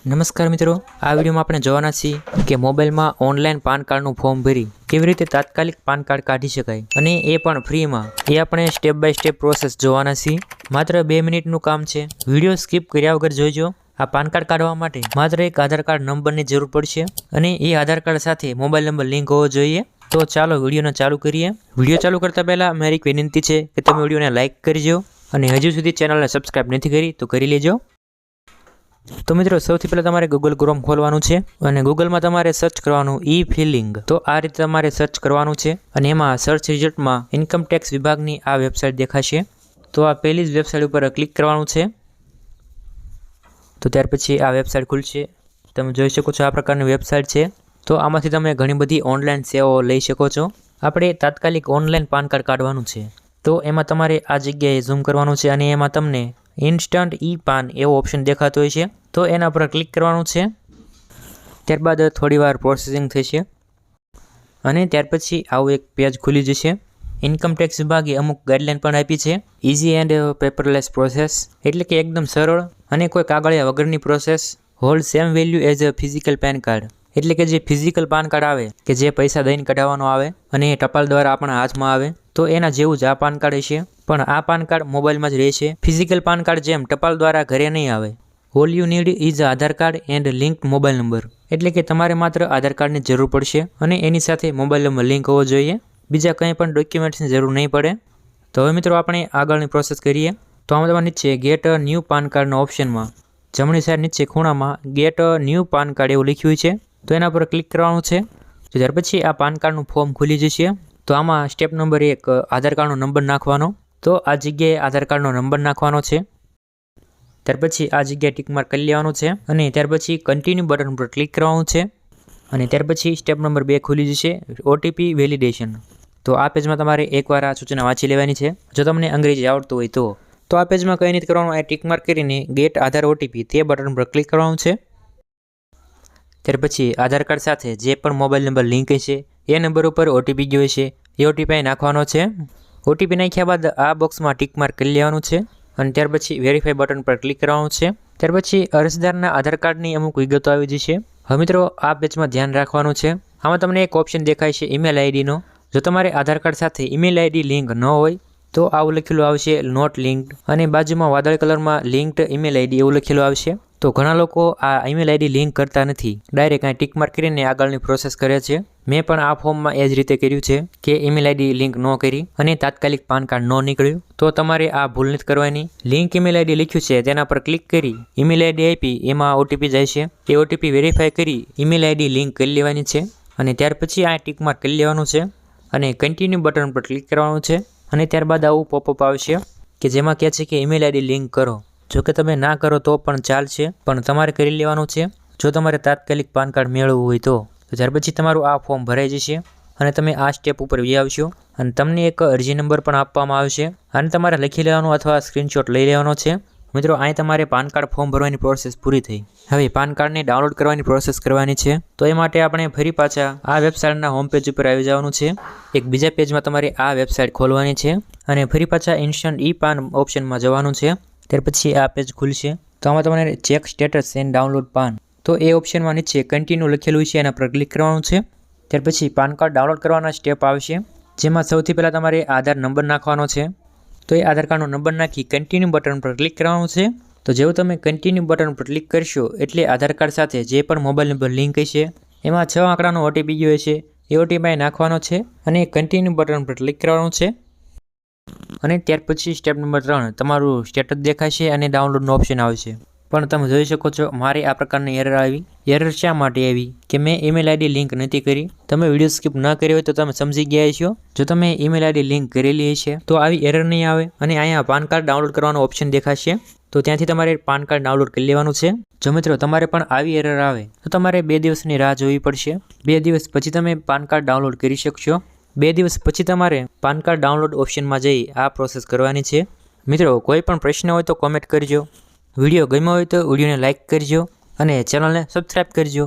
નમસ્કાર મિત્રો, આ વિડીયોમાં આપણે જોવાના છીએ કે મોબાઈલમાં ઓનલાઈન પાન કાર્ડનું ફોર્મ ભરી કેવી રીતે તાત્કાલિક પાન કાર્ડ કાઢી શકાય અને એ પણ ફ્રીમાં. એ આપણે સ્ટેપ બાય સ્ટેપ પ્રોસેસ જોવાના છીએ. માત્ર બે મિનિટનું કામ છે. વીડિયો સ્કીપ કર્યા વગર જોઈજો. આ પાન કાર્ડ કાઢવા માટે માત્ર એક આધાર કાર્ડ નંબરની જરૂર પડશે અને એ આધાર કાર્ડ સાથે મોબાઈલ નંબર લિંક હોવો જોઈએ. તો ચાલો વિડીયોને ચાલુ કરીએ. વીડિયો ચાલુ કરતાં પહેલાં મારી એક વિનંતી છે કે તમે વિડીયોને લાઇક કરજો અને હજુ સુધી ચેનલને સબસ્ક્રાઈબ નથી કરી તો કરી લેજો. તો મિત્રો, સૌથી પહેલાં તમારે ગૂગલ ક્રોમ ખોલવાનું છે અને ગૂગલમાં તમારે સર્ચ કરવાનું ઈ ફિલિંગ તો આ રીતે તમારે સર્ચ કરવાનું છે અને એમાં સર્ચ રિઝલ્ટમાં ઇન્કમ ટેક્સ વિભાગની આ વેબસાઇટ દેખાશે. તો આ પહેલી જ વેબસાઇટ ઉપર ક્લિક કરવાનું છે. તો ત્યાર પછી આ વેબસાઇટ ખુલશે. તમે જોઈ શકો છો આ પ્રકારની વેબસાઇટ છે. તો આમાંથી તમે ઘણી બધી ઓનલાઈન સેવાઓ લઈ શકો છો. આપણે તાત્કાલિક ઓનલાઈન પાન કાર્ડ કાઢવાનું છે. તો એમાં તમારે આ જગ્યાએ ઝૂમ કરવાનું છે અને એમાં તમને ઇન્સ્ટન્ટ ઈ પાન એવો ઓપ્શન દેખાતો હોય છે. તો એના પર ક્લિક કરવાનું છે. ત્યારબાદ થોડીવાર પ્રોસેસિંગ થશે અને ત્યાર પછી આવું એક પેજ ખુલી જશે. ઇન્કમ ટેક્સ વિભાગે અમુક ગાઈડલાઇન પણ આપી છે. ઇઝી એન્ડ પેપરલેસ પ્રોસેસ એટલે કે એકદમ સરળ અને કોઈ કાગળિયા વગરની process hold same value as a physical PAN card એટલે કે જે ફિઝિકલ પાન કાર્ડ આવે, કે જે પૈસા દઈને કઢાવવાનો આવે અને એ ટપાલ દ્વારા આપણા હાથમાં આવે, તો એના જેવું જ આ પાન કાર્ડ હશે. પણ આ પાન કાર્ડ મોબાઈલમાં જ રહેશે ફિઝિકલ પાન કાર્ડ જેમ ટપાલ દ્વારા ઘરે નહીં આવે. All you need is Aadhaar card and link mobile number એટલે કે તમારે માત્ર આધાર કાર્ડની જરૂર પડશે અને એની સાથે મોબાઈલ નંબર લિંક હોવો જોઈએ. બીજા કંઈ પણ ડોક્યુમેન્ટ્સની જરૂર નહીં પડે. તો હવે મિત્રો આપણે આગળની પ્રોસેસ કરીએ. તો આમાં તમારે નીચે ગેટ ન્યૂ પાન કાર્ડના ઓપ્શનમાં જમણી સાઈડ નીચે ખૂણામાં ગેટ ન્યૂ પાન કાર્ડ એવું લખ્યું છે. તો એના પર ક્લિક કરવાનું છે. તો ત્યાર પછી આ પાન કાર્ડનું ફોર્મ ખુલી જશે. તો આમાં સ્ટેપ નંબર એક આધાર કાર્ડનો નંબર નાખવાનો. તો આ જગ્યાએ આધાર કાર્ડનો નંબર નાખવાનો છે. ત્યાર પછી આ જગ્યાએ ટિકમાર્ક કરી લેવાનું છે અને ત્યાર પછી કન્ટિન્યુ બટન પર ક્લિક કરવાનું છે અને ત્યાર પછી સ્ટેપ નંબર બે ખુલી જશે ઓટીપી વેલિડેશન તો આ પેજમાં તમારે એકવાર આ સૂચના વાંચી લેવાની છે. જો તમને અંગ્રેજી આવડતું હોય તો. તો આ પેજમાં કંઈ નથી કરવાનું, આ ટીક માર્ક કરીને ગેટ આધાર ઓટીપી તે બટન પર ક્લિક કરવાનું છે. ત્યાર પછી આધાર કાર્ડ સાથે જે પણ મોબાઈલ નંબર લિંક છે એ નંબર ઉપર ઓટીપી ગયો છે એ ઓટીપી નાખવાનો છે. ઓટીપી નાખ્યા બાદ આ બોક્સમાં ટીક માર્ક કરી લેવાનું છે અને ત્યાર પછી વેરીફાઈ બટન પર ક્લિક કરવાનું છે. ત્યાર પછી અરજદારના આધાર કાર્ડની અમુક વિગતો આવી જશે. હવે મિત્રો, આ પેજમાં ધ્યાન રાખવાનું છે. આમાં તમને એક ઓપ્શન દેખાય છે ઈમેલ આઈડીનો જો તમારે આધાર કાર્ડ સાથે ઈમેલ આઈડી લિંક ન હોય, તો આવું લખેલું આવશે નોટ લિંક્ડ અને બાજુમાં વાદળ કલરમાં લિંક્ડ ઈમેલ આઈડી એવું લખેલું આવશે. તો ઘણા લોકો આ ઈમેલ આઈડી લિંક કરતા નથી. ડાયરેક્ટ અહીં ટીક માર્ક કરીને આગળની પ્રોસેસ કરે છે. મેં પણ આ ફોર્મમાં એ જ રીતે કર્યું છે કે ઈમેલ આઈડી લિંક ન કરી અને તાત્કાલિક પાન કાર્ડ ન નીકળ્યું. તો તમારે આ ભૂલ નથી કરવાની. લિંક ઈમેલ આઈડી લખ્યું છે, તેના પર ક્લિક કરી ઈમેલ આઈડી આપી, એમાં ઓટીપી જાય છે. એ ઓટીપી વેરીફાઈ કરી ઈમેલ આઈડી લિંક કરી લેવાની છે અને ત્યાર પછી આ ટીક માર્ક કરી લેવાનું છે અને કન્ટિન્યુ બટન પર ક્લિક કરવાનું છે અને ત્યારબાદ આવું પોપઅપ આવશે કે જેમાં કહે છે કે ઈમેલ આઈડી લિંક કરો. જો કે તમે ના કરો તો પણ ચાલશે, પણ તમારે કરી લેવાનું છે. જો તમારે તાત્કાલિક પાન કાર્ડ મેળવવું હોય તો ત્યાર પછી તમારું આ ફોર્મ ભરાઈ જશે અને તમે આ સ્ટેપ ઉપર વી આવશો અને તમને એક અરજી નંબર પણ આપવામાં આવશે. અને તમારે લખી લેવાનું અથવા સ્ક્રીનશોટ લઈ લેવાનો છે. મિત્રો, અહીં તમારે પાન કાર્ડ ફોર્મ ભરવાની પ્રોસેસ પૂરી થઈ. હવે પાન કાર્ડને ડાઉનલોડ કરવાની પ્રોસેસ કરવાની છે. તો એ માટે આપણે ફરી પાછા આ વેબસાઇટના હોમ પેજ ઉપર આવી જવાનું છે. એક બીજા પેજમાં તમારે આ વેબસાઇટ ખોલવાની છે અને ફરી પાછા ઇન્સ્ટન્ટ ઈ પાન ઓપ્શનમાં જવાનું છે. ત્યાર પછી આ પેજ ખુલશે. તો આમાં તમારે check status and download PAN. તો એ ઓપ્શનમાં નીચે કન્ટિન્યુ લખેલું છે, એના પર ક્લિક કરવાનું છે. ત્યાર પછી પાન કાર્ડ ડાઉનલોડ કરવાના સ્ટેપ આવશે. જેમાં સૌથી પહેલાં તમારે આધાર નંબર નાખવાનો છે. તો એ આધાર કાર્ડનો નંબર નાખી કન્ટિન્યુ બટન પર ક્લિક કરવાનું છે. તો જેવું તમે કન્ટિન્યુ બટન પર ક્લિક કરશો, એટલે આધાર કાર્ડ સાથે જે પણ મોબાઈલ નંબર લિંક હશે, એમાં છ આંકડાનો ઓટીપી ગયો છે એ ઓટીપી નાખવાનો છે અને કન્ટિન્યુ બટન પર ક્લિક કરવાનું છે. અને ત્યાર પછી સ્ટેપ નંબર ત્રણ, તમારું સ્ટેટસ દેખાશે અને ડાઉનલોડનો ઓપ્શન આવશે. પણ તમે જોઈ શકો છો, મારે આ પ્રકારની એરર આવી. એરર શા માટે આવી? કે મેં ઈમેલ આઈડી લિંક નથી કરી. તમે વીડિયો સ્કીપ ન કરી હોય તો તમે સમજી ગયા છો જો તમે ઈમેલ આઈડી લિંક કરેલી હશે, તો આવી એરર નહીં આવે અને અહીંયા પાન કાર્ડ ડાઉનલોડ કરવાનો ઓપ્શન દેખાશે. તો ત્યાંથી તમારે પાન કાર્ડ ડાઉનલોડ કરી લેવાનું છે. જો મિત્રો, તમારે પણ આવી એરર આવે, તો તમારે બે દિવસની રાહ જોવી પડશે. બે દિવસ પછી તમે પાન કાર્ડ ડાઉનલોડ કરી શકશો. બે દિવસ પછી તમારે પાન કાર્ડ ડાઉનલોડ ઓપ્શનમાં જઈ આ પ્રોસેસ કરવાની છે. મિત્રો, કોઈ પણ પ્રશ્ન હોય તો કોમેન્ટ કરજો. વીડિયો ગમ્યો હોય તો વિડીયોને લાઇક કરજો અને ચેનલને સબસ્ક્રાઈબ કરજો.